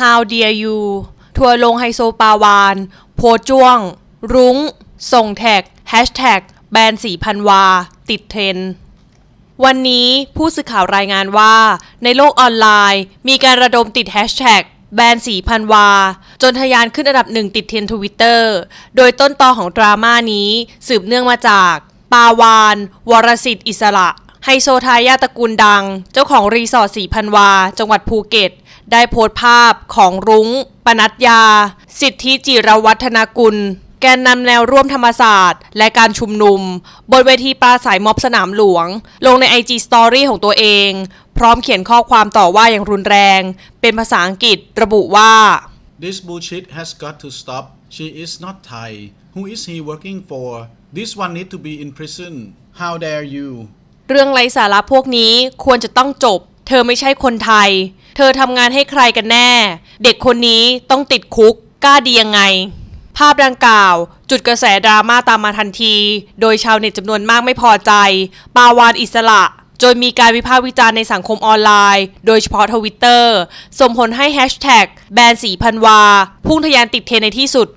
How dare you ทัวร์ลงไฮโซปาวาน โพจ้วง รุ้ง ส่งแท็กแฮชแท็กแบนสีพันวา ติดเทรนด์วันนี้ผู้สื่อข่าวรายงานว่า ในโลกออนไลน์ มีการระดมติดแฮชแท็กแบนสีพันวา จนทะยานขึ้นอันดับหนึ่งติดเทรนทวิตเตอร์โดยต้นตอของดราม่านี้สืบเนื่องมาจาก ปาวาน วรสิทธิ์อิสระ ไฮโซทายาตระกูลดัง เจ้าของรีสอร์ทสีพันวา จังหวัดภูเก็ต ได้โพสต์ภาพของรุ้ง ปนัดยา สิทธิจิรวัฒนกุล แกนนำแนวร่วมธรรมศาสตร์ และการชุมนุม บนเวทีปราศัยม็อบสนามหลวง ลงใน IG Story ของตัวเอง พร้อมเขียนข้อความต่อว่าอย่างรุนแรง เป็นภาษาอังกฤษระบุว่า This bullshit has got to stop. She is not Thai. Who is he working for? This one need to be in prison. How dare you? เรื่องไร้สาระพวกนี้ควรจะต้องจบ เธอไม่ใช่คนไทย เธอทำงานให้ใครกันแน่ เด็กคนนี้ต้องติดคุกกล้าดียังไง ภาพดังกล่าว จุดกระแสดราม่าตามมาทันที โดยชาวเน็ตจำนวนมากไม่พอใจ ปาวานอิสระจนมีการวิพากษ์วิจารณ์ในสังคมออนไลน์ โดยเฉพาะทวิตเตอร์ส่งผลให้แฮชแท็กแบนสีพันวา พุ่งทะยานติดเทรนในที่สุด